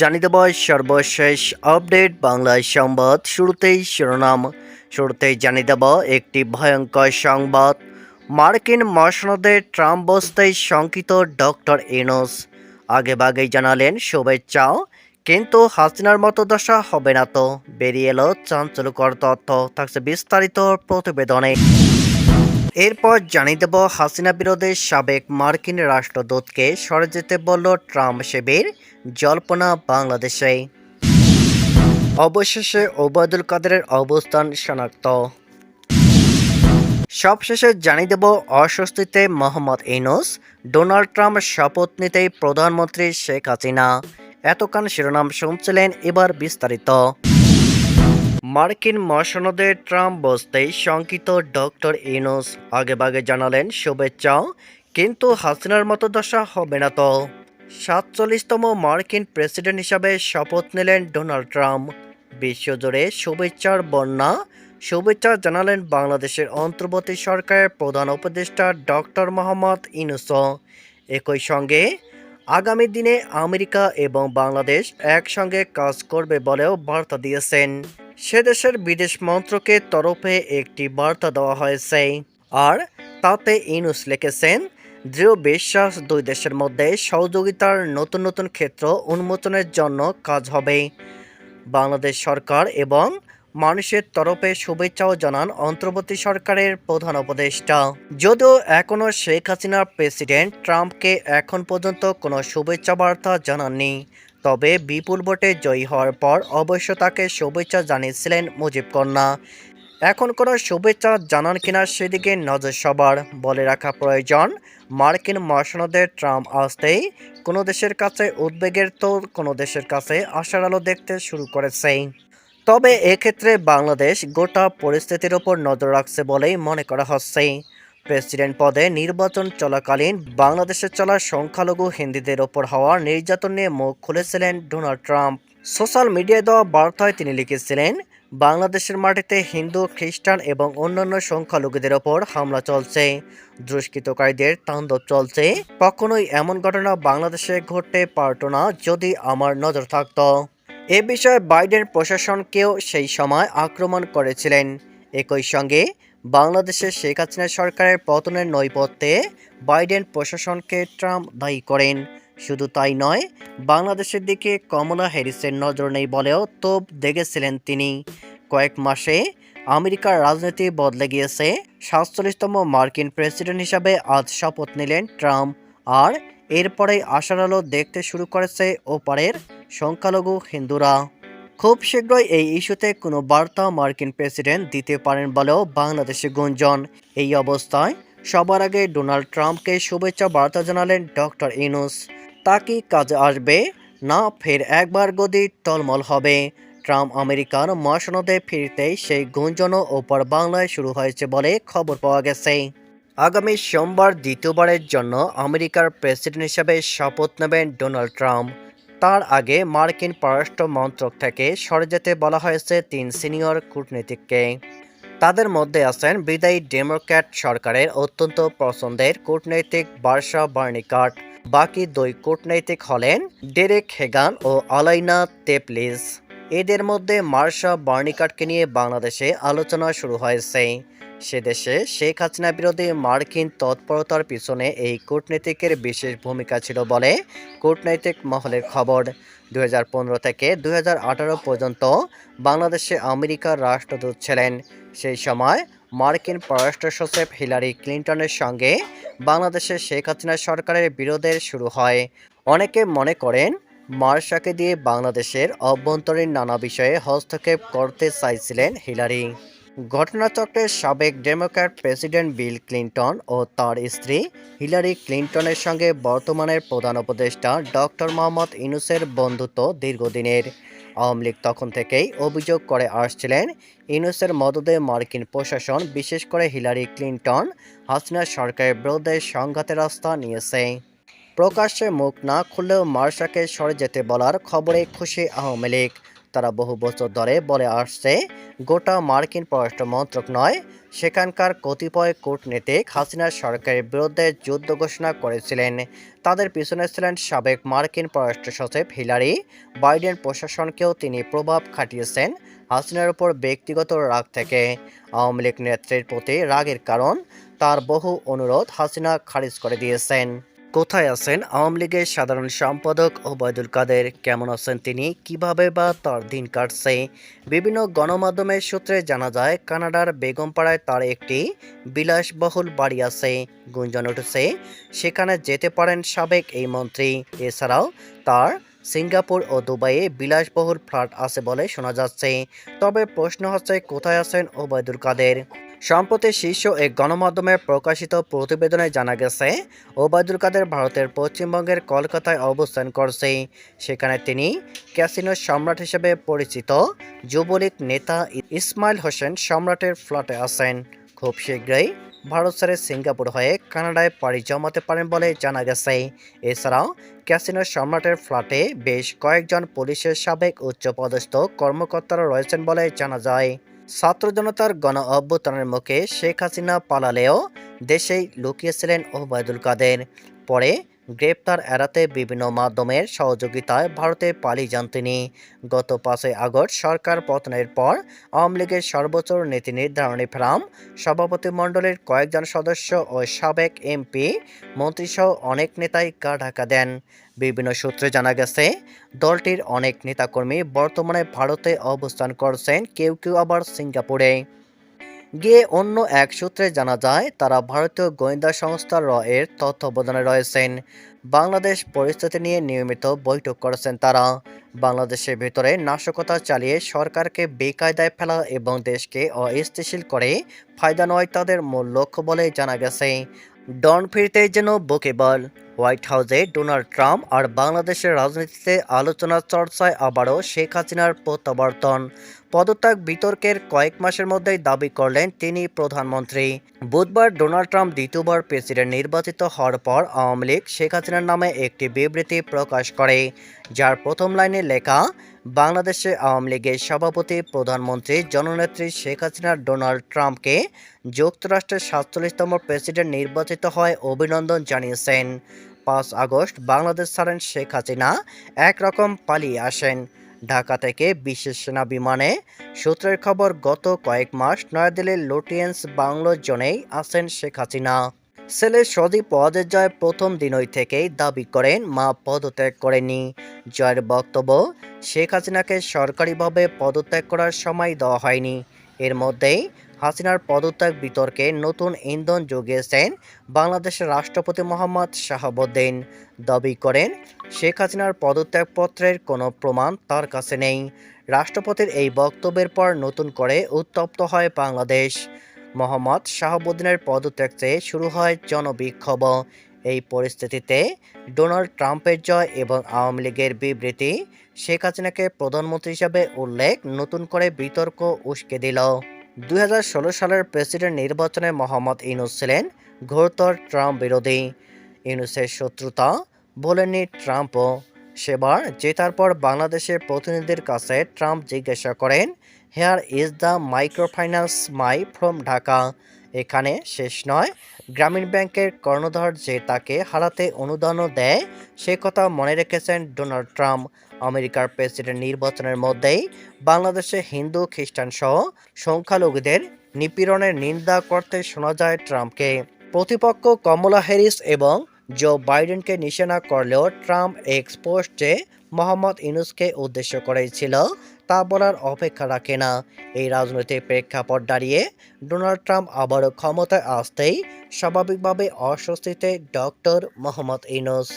জানিয়ে দেব সর্বশেষ আপডেট বাংলা সংবাদ। শুরুতেই শিরোনাম। শুরুতেই জানিয়ে দেব একটি ভয়ঙ্কর সংবাদ। মার্কিন মসনদে ট্রাম্প বসতেই শঙ্কিত ডক্টর ইনোস আগেভাগেই জানালেন শুভেচ্ছাও কিন্তু হাসিনার মতো দশা হবে না তো। বেরিয়ে এলো চাঞ্চল্যকর তথ্য। থাকছে বিস্তারিত প্রতিবেদনে। এরপর জানিয়ে দেব হাসিনা বিরোধী সাবেক মার্কিন রাষ্ট্রদূতকে সরে যেতে বলল ট্রাম্প শিবির, জল্পনা বাংলাদেশে। অবশেষে ওবায়দুল কাদেরের অবস্থান শনাক্ত। সবশেষে জানিয়ে দেব অস্বস্তিতে মোহাম্মদ ইনুস ডোনাল্ড ট্রাম্প শপথ নিতেই প্রধানমন্ত্রী শেখ হাসিনা। এতক্ষণ শিরোনাম শুনছিলেন এবার বিস্তারিত। মার্কিন মসনদে ট্রাম্প বসতেই শঙ্কিত ডক্টর ইনুস আগেভাগে জানালেন শুভেচ্ছাও কিন্তু হাসিনার মতো দশা হবে না তো। সাতচল্লিশতম মার্কিন প্রেসিডেন্ট হিসাবে শপথ নিলেন ডোনাল্ড ট্রাম্প। বিশ্বজুড়ে শুভেচ্ছার বন্যা, শুভেচ্ছা জানালেন বাংলাদেশের অন্তর্বর্তী সরকারের প্রধান উপদেষ্টা ডক্টর মোহাম্মদ ইনুস একই সঙ্গে, আগামী দিনে আমেরিকা এবং বাংলাদেশ একসঙ্গে কাজ করবে বলেও বার্তা দিয়েছেন। সে দেশের বিদেশ মন্ত্রকের তরফে একটি বার্তা দেওয়া হয়েছে। আর তাতে ইনুস লিখেছেন, দৃঢ় বিশ্বাস দুই দেশের মধ্যে সহযোগিতার নতুন নতুন ক্ষেত্র উন্মোচনের জন্য কাজ হবে। বাংলাদেশ সরকার এবং মানুষের তরফে শুভেচ্ছাও জানান অন্তর্বর্তী সরকারের প্রধান উপদেষ্টা। যদিও এখনও শেখ হাসিনার প্রেসিডেন্ট ট্রাম্পকে এখন পর্যন্ত কোনো শুভেচ্ছা বার্তা জানাননি। তবে বিপুল ভোটে জয়ী হওয়ার পর অবশ্য তাকে শুভেচ্ছা জানিয়েছিলেন মুজিব কন্যা। এখন কোনো শুভেচ্ছা জানান কিনা সেদিকে নজর সবার। বলে রাখা প্রয়োজন, মার্কিন মসনদের ট্রাম্প আসতেই কোনো দেশের কাছে উদ্বেগের তো কোনো দেশের কাছে আশার আলো দেখতে শুরু করেছে। তবে এক্ষেত্রে বাংলাদেশ গোটা পরিস্থিতির ওপর নজর রাখছে বলেই মনে করা হচ্ছে। প্রেসিডেন্ট পদে নির্বাচন চলাকালীন বাংলাদেশে চলা সংখ্যালঘু হিন্দিদের ওপর হওয়া নির্যাতন নিয়ে মুখ খুলেছিলেন ডোনাল্ড ট্রাম্প। সোশ্যাল মিডিয়ায় দেওয়া বার্তায় তিনি লিখেছিলেন, বাংলাদেশের মাটিতে হিন্দু, খ্রিস্টান এবং অন্যান্য সংখ্যালঘুদের ওপর হামলা চলছে। দুষ্কৃতকারীদের তাণ্ডব চলছে। কখনোই এমন ঘটনা বাংলাদেশে ঘটতে পারত না যদি আমার নজর থাকতো। এ বিষয়ে বাইডেন প্রশাসনকেও সেই সময় আক্রমণ করেছিলেন। একই সঙ্গে বাংলাদেশের শেখ হাসিনা সরকারের পতনের নৈপথ্যে বাইডেন প্রশাসনকে ট্রাম্প দায়ী করেন। শুধু তাই নয়, বাংলাদেশের দিকে কমলা হ্যারিসের নজর নেই বলেও তোপ দেখেছিলেন তিনি। কয়েক মাসে আমেরিকার রাজনীতি বদলে গিয়েছে, সাতচল্লিশতম মার্কিন প্রেসিডেন্ট হিসাবে আজ শপথ নিলেন ট্রাম্প। আর এরপরেই আশার আলো দেখতে শুরু করেছে ওপারের সংখ্যালঘু হিন্দুরা। খুব শীঘ্রই এই ইস্যুতে কোনো বার্তা মার্কিন প্রেসিডেন্ট দিতে পারেন বলেও বাংলাদেশে গুঞ্জন। এই অবস্থায় সবার আগে ডোনাল্ড ট্রাম্পকে শুভেচ্ছা বার্তা জানালেন ডক্টর ইনুস তা কি কাজে আসবে? না, ফের একবার গদি টলমল হবে। ট্রাম্প আমেরিকার মহাসনদে ফিরতেই সেই গুঞ্জনও ওপর বাংলায় শুরু হয়েছে বলে খবর পাওয়া গেছে। আগামী সোমবার দ্বিতীয়বারের জন্য আমেরিকার প্রেসিডেন্ট হিসেবে শপথ নেবেন ডোনাল্ড ট্রাম্প। তার আগে মার্কিন পররাষ্ট্র মন্ত্রক থেকে সরে যেতে বলা হয়েছে তিন সিনিয়র কূটনীতিককে। তাদের মধ্যে আছেন বিদায়ী ডেমোক্র্যাট সরকারের অত্যন্ত পছন্দের কূটনৈতিক বার্সা বার্নিকাট। বাকি দুই কূটনৈতিক হলেন ডেরেক হেগান ও আলাইনা তেপলিস। এদের মধ্যে মার্শা বার্নিকাটকে নিয়ে বাংলাদেশে আলোচনা শুরু হয়েছে। সে দেশে শেখ হাসিনা বিরোধী মার্কিন তৎপরতার পিছনে এই কূটনীতিকের বিশেষ ভূমিকা ছিল বলে কূটনৈতিক মহলের খবর। দু হাজার পনেরো থেকে দু হাজার আঠারো পর্যন্ত বাংলাদেশে আমেরিকার রাষ্ট্রদূত ছিলেন। সেই সময় মার্কিন পররাষ্ট্র সচিব হিলারি ক্লিন্টনের সঙ্গে বাংলাদেশের শেখ হাসিনা সরকারের বিরোধের শুরু হয়। অনেকে মনে করেন মার্শাকে দিয়ে বাংলাদেশের অভ্যন্তরীণ নানা বিষয়ে হস্তক্ষেপ করতে চাইছিলেন হিলারি। ঘটনাচক্রের সাবেক ডেমোক্র্যাট প্রেসিডেন্ট বিল ক্লিন্টন ও তার স্ত্রী হিলারি ক্লিন্টনের সঙ্গে বর্তমানের প্রধান উপদেষ্টা ডক্টর মোহাম্মদ ইনুসের বন্ধুত্ব দীর্ঘদিনের। আওয়ামী লীগ তখন থেকেই অভিযোগ করে আসছিলেন ইনুসের মদদে মার্কিন প্রশাসন, বিশেষ করে হিলারি ক্লিন্টন, হাসিনা সরকারের বিরুদ্ধে সংঘাতের রাস্তা নিয়েছে। প্রকাশ্যে মুখ না খুললেও মার্শাকে সরে যেতে বলার খবরে খুশি আওয়ামী লীগ। তারা বহু বছর ধরে বলে আসছে, গোটা মার্কিন পররাষ্ট্র মন্ত্রক নয়, সেখানকার কতিপয় কূটনীতিক হাসিনা সরকারের বিরুদ্ধে যুদ্ধ ঘোষণা করেছিলেন। তাদের পিছনে ছিলেন সাবেক মার্কিন পররাষ্ট্র সচিব হিলারি। বাইডেন প্রশাসনকেও তিনি প্রভাব খাটিয়েছেন হাসিনার উপর ব্যক্তিগত রাগ থেকে। আওয়ামী লীগ নেত্রীর প্রতি রাগের কারণ, তার বহু অনুরোধ হাসিনা খারিজ করে দিয়েছেন। কোথায় আছেন আওয়ামী লীগের সাধারণ সম্পাদক ওবায়দুল কাদের? কেমন আছেন তিনি? কীভাবে বা তার দিন কাটছে? বিভিন্ন গণমাধ্যমের সূত্রে জানা যায়, কানাডার বেগমপাড়ায় তার একটি বিলাসবহুল বাড়ি আছে, গুঞ্জন উঠেছে। সেখানে যেতে পারেন সাবেক এই মন্ত্রী। এছাড়াও তার সিঙ্গাপুর ও দুবাইয়ে বিলাসবহুল ফ্ল্যাট আছে বলে শোনা যাচ্ছে। তবে প্রশ্ন হচ্ছে, কোথায় আছেন ওবায়দুল কাদের? সম্প্রতি শীর্ষ এক গণমাধ্যমে প্রকাশিত প্রতিবেদনে জানা গেছে, ওবায়দুল কাদের ভারতের পশ্চিমবঙ্গের কলকাতায় অবস্থান করছে। সেখানে তিনি ক্যাসিনো সম্রাট হিসেবে পরিচিত যুবলীগ নেতা ইসমাইল হোসেন সম্রাটের ফ্ল্যাটে আছেন। খুব শীঘ্রই ভারত ছেড়ে সিঙ্গাপুর হয়ে কানাডায় পাড়ি জমাতে পারেন বলে জানা গেছে। এছাড়াও ক্যাসিনো সম্রাটের ফ্ল্যাটে বেশ কয়েকজন পুলিশের সাবেক উচ্চপদস্থ কর্মকর্তারা রয়েছেন বলে জানা যায়। ছাত্র জনতার গণ অভ্যুত্থানের মুখে শেখ হাসিনা পালালেও দেশেই লুকিয়েছিলেন ওবায়দুল কাদের। পরে গ্রেপ্তার এড়াতে বিভিন্ন মাধ্যমের সহযোগিতায় ভারতে পালিয়ে যান তিনি। গত পাঁচই আগস্ট সরকার পতনের পর আওয়ামী লীগের সর্বোচ্চ নীতি নির্ধারণী ফ্রাম সভাপতিমণ্ডলীর কয়েকজন সদস্য ও সাবেক এমপি, মন্ত্রীসহ অনেক নেতাই গা ঢাকা দেন। বিভিন্ন সূত্রে জানা গেছে, দলটির অনেক নেতাকর্মী বর্তমানে ভারতে অবস্থান করছেন কেউ কেউ আবার সিঙ্গাপুরে। গিয়ে অন্য এক সূত্রে জানা যায়, তারা ভারতীয় গোয়েন্দা সংস্থা র এর তত্ত্বাবধানে রয়েছেন। বাংলাদেশ পরিস্থিতি নিয়ে নিয়মিত বৈঠক করেছেন তারা। বাংলাদেশের ভেতরে নাশকতা চালিয়ে সরকারকে বেকায়দায় ফেলা এবং দেশকে অস্থিতিশীল করে ফায়দা নয় তাদের মূল লক্ষ্য বলে জানা গেছে। ডন ফিরতে যেন বকেবল। হোয়াইট হাউসে ডোনাল্ড ট্রাম্প আর বাংলাদেশের রাজনীতিতে আলোচনা চর্চায় আবারও শেখ হাসিনার প্রত্যাবর্তন। পদত্যাগ বিতর্কের কয়েক মাসের মধ্যেই দাবি করলেন তিনি প্রধানমন্ত্রী। বুধবার ডোনাল্ড ট্রাম্প দ্বিতীয়বার প্রেসিডেন্ট নির্বাচিত হওয়ার পর আওয়ামী লীগ শেখ হাসিনার নামে একটি বিবৃতি প্রকাশ করে, যার প্রথম লাইনে লেখা বাংলাদেশে আওয়ামী লীগের সভাপতি, প্রধানমন্ত্রী জননেত্রী শেখ হাসিনা ডোনাল্ড ট্রাম্পকে যুক্তরাষ্ট্রের সাতচল্লিশতম প্রেসিডেন্ট নির্বাচিত হয় অভিনন্দন জানিয়েছেন। পাঁচ আগস্ট বাংলাদেশ ছাড়েন শেখ হাসিনা, একরকম পালিয়ে আসেন। ঢাকা থেকে বিশেষ সেনা বিমানে সূত্রের খবর গত কয়েক মাস নয়াদিল্লির লুটিয়েন্স বাংলো জোনেই আছেন শেখ হাসিনা। ছেলে সদীপ পদের জয় প্রথম দিনই থেকেই দাবি করেন, মা পদত্যাগ করেনি জয়ের বক্তব্য, শেখ হাসিনাকে সরকারিভাবে পদত্যাগ করার সময় দেওয়া হয়নি। এর মধ্যেই হাসিনার পদত্যাগ বিতর্কে নতুন ইন্ধন যোগিয়েছেন বাংলাদেশের রাষ্ট্রপতি মোহাম্মদ শাহাবুদ্দিন। দাবি করেন, শেখ হাসিনার পদত্যাগপত্রের কোনো প্রমাণ তার কাছে নেই। রাষ্ট্রপতির এই বক্তব্যের পর নতুন করে উত্তপ্ত হয় বাংলাদেশ। মোহাম্মদ শাহাবুদ্দিনের পদত্যাগ চেয়ে শুরু হয় জনবিক্ষোভ। এই পরিস্থিতিতে ডোনাল্ড ট্রাম্পের জয় এবং আওয়ামী লীগের বিবৃতি শেখ হাসিনাকে প্রধানমন্ত্রী হিসাবে উল্লেখ নতুন করে বিতর্ক উস্কে দিল। দুই হাজার ষোলো সালের প্রেসিডেন্ট নির্বাচনে মোহাম্মদ ইউনুস ছিলেন ঘোরতর ট্রাম্প বিরোধী। ইউনুসের শত্রুতা বলেননি ট্রাম্পও। সেবার জেতার পর বাংলাদেশের প্রতিনিধির কাছে ট্রাম্প জিজ্ঞাসা করেন here is the microfinance my from Dhaka এখানে শেষ নয়। গ্রামীণ ব্যাংকের কর্ণধার যে তাকে হারাতে অনুদানও দেয়, সে কথা মনে রেখেছেন ডোনাল্ড ট্রাম্প। আমেরিকার প্রেসিডেন্ট নির্বাচনের মধ্যেই বাংলাদেশে হিন্দু, খ্রিস্টান সহ সংখ্যালঘুদের নিপীড়নের নিন্দা করতে শোনা যায় ট্রাম্পকে। প্রতিপক্ষ কমলা হ্যারিস এবং জো বাইডেনকে নিশানা করলেও ট্রাম্প এক্স পোস্টে মোহাম্মদ ইউনুসকে উদ্দেশ্য করেছিল তা বলার অপেক্ষা রাখে না। এই রাজনৈতিক প্রেক্ষাপট দাঁড়িয়ে ডোনাল্ড ট্রাম্প আবারও ক্ষমতায় আসতেই স্বাভাবিকভাবে অস্বস্তিতে ডক্টর মোহাম্মদ ইউনুস।